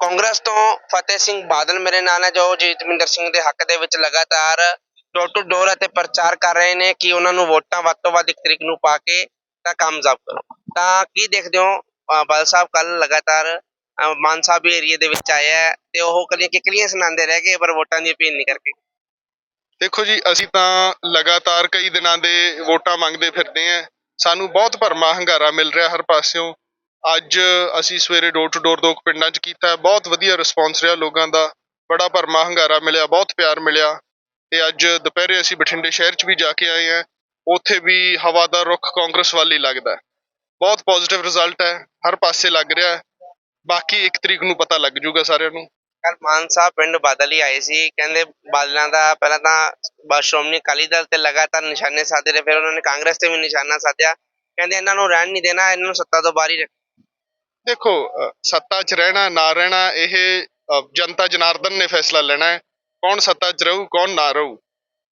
ਕਾਂਗਰਸ ਤੋਂ ਫਤਿਹ ਸਿੰਘ ਬਾਦਲ ਮੇਰੇ ਨਾਲ ਹੈ, ਜੋ ਜੀਤਮਿੰਦਰ ਸਿੰਘ ਦੇ ਹੱਕ ਦੇ ਵਿੱਚ ਲਗਾਤਾਰ ਡੋਰ ਟੂ ਡੋਰ ਅਤੇ ਪ੍ਰਚਾਰ ਕਰ ਰਹੇ ਨੇ ਕਿ ਉਹਨਾਂ ਨੂੰ ਵੋਟਾਂ ਵੱਧ ਤੋਂ ਵੱਧ ਇੱਕ ਤਰੀਕ ਨੂੰ ਪਾ ਕੇ ਤਾਂ ਕਾਮਯਾਬ ਕਰੋ। ਤਾਂ ਕੀ ਦੇਖਦੇ ਹੋ? ਬਾਦਲ ਸਾਹਿਬ ਕੱਲ ਲਗਾਤਾਰ ਮਾਨਸਾ ਸਾਹਿਬ ਏਰੀਆ ਦੇ ਵਿੱਚ ਆਇਆ ਤੇ ਉਹ ਕਲੀਆਂ ਕਿਕਲੀਆਂ ਸੁਣਾਉਂਦੇ ਰਹਿ ਗਏ, ਪਰ ਵੋਟਾਂ ਦੀ ਅਪੀਲ ਨਹੀਂ ਕਰਕੇ ਦੇਖੋ ਜੀ, ਅਸੀਂ ਤਾਂ ਲਗਾਤਾਰ ਕਈ ਦਿਨਾਂ ਦੇ ਵੋਟਾਂ ਮੰਗਦੇ ਫਿਰਦੇ ਆਂ ਸਾਨੂੰ ਬਹੁਤ ਭਰਮਾ ਹੰਗਾਰਾ ਮਿਲ ਰਿਹਾ ਹਰ ਪਾਸਿਓਂ। ਅੱਜ ਅਸੀਂ ਸਵੇਰੇ ਡੋਰ ਟੂ ਡੋਰ ਦੋ ਕੁ ਪਿੰਡਾਂ 'ਚ ਕੀਤਾ। ਬਹੁਤ ਵਧੀਆ ਰਿਸਪੌਂਸ ਰਿਹਾ ਲੋਕਾਂ ਦਾ। ਬੜਾ ਭਰਮਾ ਹੰਗਾਰਾ ਮਿਲਿਆ, ਬਹੁਤ ਪਿਆਰ ਮਿਲਿਆ। ਤੇ ਅੱਜ ਦੁਪਹਿਰੇ ਅਸੀਂ ਬਠਿੰਡੇ ਸ਼ਹਿਰ 'ਚ ਵੀ ਜਾ ਕੇ ਆਏ ਹਾਂ। ਉੱਥੇ ਵੀ ਹਵਾ ਦਾ ਰੁੱਖ ਕਾਂਗਰਸ ਵੱਲ ਹੀ ਲੱਗਦਾ ਹੈ। ਬਹੁਤ ਪੋਜ਼ਿਟਿਵ ਰਿਜ਼ਲਟ ਹੈ। ਹਰ ਪਾਸੇ ਲੱਗ ਰਿਹਾ ਹੈ। ਬਾਕੀ ਇੱਕ ਤਰੀਕ ਨੂੰ ਪਤਾ ਲੱਗ ਜਾਊਗਾ ਸਾਰਿਆਂ ਨੂੰ। ਕੱਲ ਮਾਨ ਸਾਹਿਬ ਪਿੰਡ ਬਾਦਲ ਹੀ ਆਏ ਸੀ। ਕਹਿੰਦੇ ਬਾਦਲਾਂ ਦਾ ਪਹਿਲਾਂ ਤਾਂ ਸ਼੍ਰੋਮਣੀ ਅਕਾਲੀ ਦਲ ਤੇ ਲਗਾਤਾਰ ਨਿਸ਼ਾਨੇ ਸਾਧੇ ਰਹੇ, ਫਿਰ ਉਹਨਾਂ ਨੇ ਕਾਂਗਰਸ ਤੇ ਵੀ ਨਿਸ਼ਾਨਾ ਸਾਧਿਆ। ਕਹਿੰਦੇ ਇਹਨਾਂ ਨੂੰ ਰਹਿਣ ਨਹੀਂ ਦੇਣਾ, ਇਹਨਾਂ ਨੂੰ ਸੱਤਾ ਤੋਂ ਬਾਹਰ ਹੀ ਰੱਖ ਦੇਖੋ ਸੱਤਾ 'ਚ ਰਹਿਣਾ, ਨਾ ਰਹਿਣਾ, ਇਹ ਜਨਤਾ ਜਨਾਰਦਨ ਨੇ ਫੈਸਲਾ ਲੈਣਾ ਹੈ। ਕੌਣ ਸੱਤਾ 'ਚ ਰਹੂ, ਕੌਣ ਨਾ ਰਹੂ।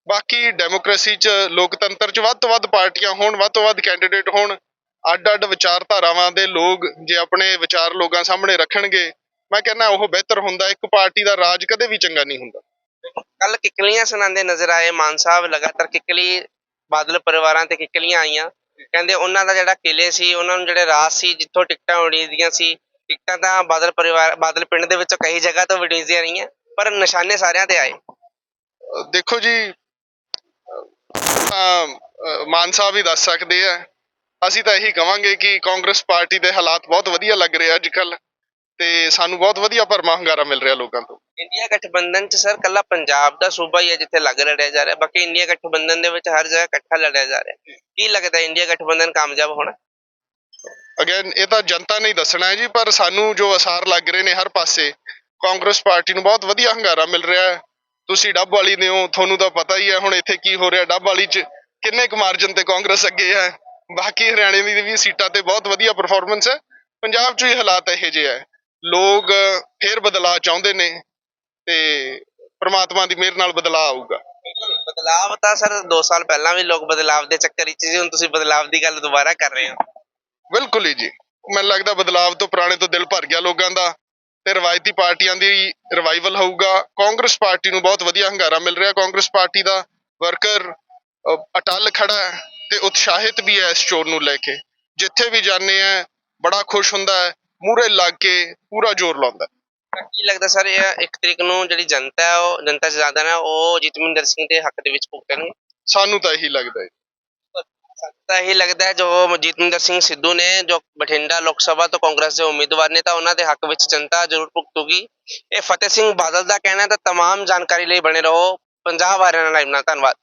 ਬਾਕੀ ਡੈਮੋਕ੍ਰੇਸੀ 'ਚ ਲੋਕਤੰਤਰ 'ਚ ਵੱਧ ਤੋਂ ਵੱਧ ਪਾਰਟੀਆਂ ਹੋਣ, ਵੱਧ ਤੋਂ ਵੱਧ ਕੈਂਡੀਡੇਟ ਹੋਣ। ਅੱਡ-ਅੱਡ ਵਿਚਾਰਧਾਰਾਵਾਂ ਦੇ ਲੋਕ ਜੇ ਆਪਣੇ ਵਿਚਾਰ ਲੋਕਾਂ ਸਾਹਮਣੇ ਰੱਖਣਗੇ ਮੈਂ ਕਹਿੰਦਾ ਉਹ ਬਿਹਤਰ ਹੁੰਦਾ ਇੱਕ ਪਾਰਟੀ ਦਾ ਰਾਜ ਕਦੇ ਵੀ ਚੰਗਾ ਨਹੀਂ ਹੁੰਦਾ। ਕੱਲ ਕਿਕਲੀਆਂ ਸੁਣਾਉਂਦੇ ਨਜ਼ਰ ਆਏ ਮਾਨ ਸਾਹਿਬ ਲਗਾਤਾਰ ਕਿਕਲੀ ਬਾਦਲ ਪਰਿਵਾਰਾਂ ਤੇ ਕਿਕਲੀਆਂ ਆਈਆਂ। ਕਹਿੰਦੇ ਉਹਨਾਂ ਦਾ ਜਿਹੜਾ ਕਿਲੇ ਸੀ ਉਹਨਾਂ ਨੂੰ ਜਿਹੜੇ ਰਾਜ ਸੀ ਜਿੱਥੋਂ ਟਿਕਟਾਂ ਉਡੀਦੀਆਂ ਸੀ ਟਿਕਟਾਂ ਤਾਂ ਬਾਦਲ ਪਰਿਵਾਰ ਬਾਦਲ ਪਿੰਡ ਦੇ ਵਿੱਚੋਂ ਕਈ ਜਗ੍ਹਾ ਤੋਂ ਉਡੀਦੀਆਂ ਰਹੀਆਂ ਪਰ ਨਿਸ਼ਾਨੇ ਸਾਰਿਆਂ ਤੇ ਆਏ। ਦੇਖੋ ਜੀ ਮਾਨ ਸਾਹਿਬ ਹੀ ਦੱਸ ਸਕਦੇ ਆ। ਅਸੀਂ ਤਾਂ ਇਹੀ ਕਵਾਂਗੇ ਕਿ ਕਾਂਗਰਸ ਪਾਰਟੀ ਦੇ ਹਾਲਾਤ ਬਹੁਤ ਵਧੀਆ ਲੱਗ ਰਹੇ ਅੱਜ ਕੱਲ ਤੇ ਸਾਨੂੰ ਬਹੁਤ ਵਧੀਆ ਭਰਮਾ ਹੰਗਾਰਾ ਮਿਲ ਰਿਹਾ ਲੋਕਾਂ ਤੋਂ। ਇੰਡੀਆ ਗਠਬੰਧਨ ਚ ਸਰ ਕੱਲਾ ਪੰਜਾਬ ਦਾ ਸੂਬਾ ਹੀ ਹੈ ਜਿੱਥੇ ਲੱਗ ਲੜਿਆ ਜਾ ਰਿਹਾ। ਬਾਕੀ ਇੰਡੀਆ ਗਠਬੰਧਨ ਦੇ ਵਿੱਚ ਹਰ ਜਗ੍ਹਾ ਇਕੱਠਾ ਲੜਿਆ ਜਾ ਰਿਹਾ। ਕੀ ਲੱਗਦਾ ਇੰਡੀਆ ਗਠਬੰਧਨ ਕਾਮਯਾਬ ਹੋਣਾ? ਅਗੇਨ ਇਹ ਤਾਂ ਜਨਤਾ ਨੇ ਹੀ ਦੱਸਣਾ ਹੈ ਜੀ ਪਰ ਸਾਨੂੰ ਜੋ ਅਸਾਰ ਲੱਗ ਰਹੇ ਨੇ ਹਰ ਪਾਸੇ ਕਾਂਗਰਸ ਪਾਰਟੀ ਨੂੰ ਬਹੁਤ ਵਧੀਆ ਹੰਗਾਰਾ ਮਿਲ ਰਿਹਾ ਹੈ। ਤੁਸੀਂ ਡੱਬ ਵਾਲੀ ਦੇ ਹੋ ਤੁਹਾਨੂੰ ਤਾਂ ਪਤਾ ਹੀ ਹੈ ਹੁਣ ਇੱਥੇ ਕੀ ਹੋ ਰਿਹਾ। ਡੱਬ ਵਾਲੀ 'ਚ ਕਿੰਨੇ ਕੁ ਮਾਰਜਨ ਤੇ ਕਾਂਗਰਸ ਅੱਗੇ ਹੈ। ਬਾਕੀ ਹਰਿਆਣੇ ਦੀ ਵੀ ਸੀਟਾਂ ਤੇ ਬਹੁਤ ਵਧੀਆ ਪਰਫਾਰਮੈਂਸ ਹੈ। ਪੰਜਾਬ 'ਚ ਵੀ ਹਾਲਾਤ ਇਹੋ ਜਿਹੇ ਹੈ। ਲੋਕ ਫੇਰ ਬਦਲਾਅ ਚਾਹੁੰਦੇ ਨੇ ਤੇ ਪ੍ਰਮਾਤਮਾ ਦੀ ਮਿਹਰ ਨਾਲ ਬਦਲਾਅ ਆਊਗਾ। ਬਦਲਾਵ ਤਾਂ ਸਰ 2 ਸਾਲ ਪਹਿਲਾਂ ਵੀ ਲੋਕ ਬਦਲਾਵ ਦੇ ਚੱਕਰ ਵਿੱਚ ਸੀ ਹੁਣ ਤੁਸੀਂ ਬਦਲਾਵ ਦੀ ਗੱਲ ਦੁਬਾਰਾ ਕਰ ਰਹੇ ਹੋ। ਬਿਲਕੁਲ ਹੀ ਜੀ। ਮੈਨੂੰ ਲੱਗਦਾ ਬਦਲਾਵ ਤੋਂ ਪੁਰਾਣੇ ਤੋਂ ਦਿਲ ਭਰ ਗਿਆ ਲੋਕਾਂ ਦਾ ਤੇ ਰਵਾਇਤੀ ਪਾਰਟੀਆਂ ਦੀ ਰਿਵਾਈਵਲ ਹੋਊਗਾ। ਕਾਂਗਰਸ ਪਾਰਟੀ ਨੂੰ ਬਹੁਤ ਵਧੀਆ ਹੰਗਾਰਾ ਮਿਲ ਰਿਹਾ। ਕਾਂਗਰਸ ਪਾਰਟੀ ਦਾ ਵਰਕਰ ਅਟਲ ਖੜਾ ਹੈ ਤੇ ਉਤਸ਼ਾਹਿਤ ਵੀ ਹੈ ਇਸ ਚੋਣ ਨੂੰ ਲੈ ਕੇ। ਜਿੱਥੇ ਵੀ ਜਾਂਦੇ ਆ ਬੜਾ ਖੁਸ਼ ਹੁੰਦਾ ਹੈ। ਮੂਹਰੇ ਲੱਗ ਕੇ ਪੂਰਾ ਜ਼ੋਰ ਲਾਉਂਦਾ ਹੈ। ਤਾਂ ਕੀ ਲੱਗਦਾ ਸਰ ਇਹ ਇੱਕ ਤਰੀਕ ਨੂੰ ਜਿਹੜੀ ਜਨਤਾ ਹੈ ਉਹ ਜਨਤਾ ਜ਼ਿਆਦਾ ਨਾ ਉਹ ਜਤਮਿੰਦਰ ਸਿੰਘ ਦੇ ਹੱਕ ਦੇ ਵਿੱਚ ਭੁਗਤਣਗੇ ਸਾਨੂੰ ਤਾਂ ਇਹੀ ਲੱਗਦਾ ਹੈ ਤਾਂ ਇਹੀ ਲੱਗਦਾ ਹੈ ਜੋ ਜਤਮਿੰਦਰ ਸਿੰਘ ਸਿੱਧੂ ਨੇ ਜੋ ਬਠਿੰਡਾ ਲੋਕ ਸਭਾ ਤੋਂ ਕਾਂਗਰਸ ਦੇ ਉਮੀਦਵਾਰ ਨੇ ਤਾਂ ਉਹਨਾਂ ਦੇ ਹੱਕ ਵਿੱਚ ਜਨਤਾ ਜ਼ਰੂਰ ਭੁਗਤੂਗੀ ਇਹ ਫਤਿਹ ਸਿੰਘ ਬਾਦਲ ਦਾ ਕਹਿਣਾ ਹੈ ਤਾਂ तमाम ਜਾਣਕਾਰੀ ਲਈ ਬਣੇ ਰਹੋ ਪੰਜਾਬ ਹਰਿਆਣਾ ਲਾਈਵ ਨਾਲ ਧੰਨਵਾਦ